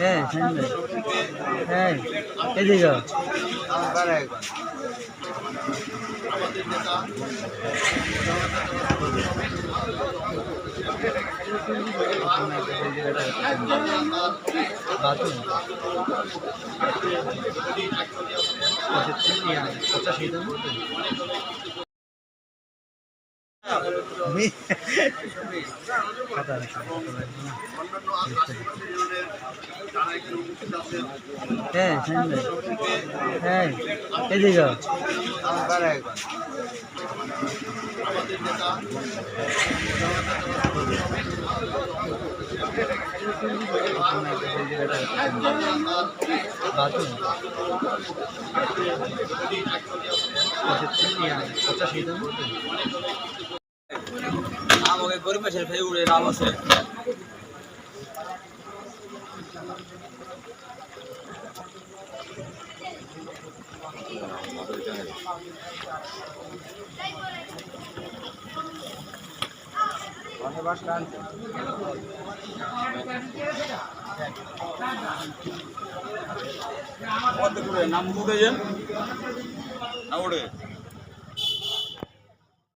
হ্যাঁ হ্যাঁ এদিকে পঁচাশি হ্যাঁ হ্যাঁ এদিকে বাথরুম। পঁচাশি আমাকে গরিব আছে ফেলে উড়ে লাভ আছে। নাম উঠে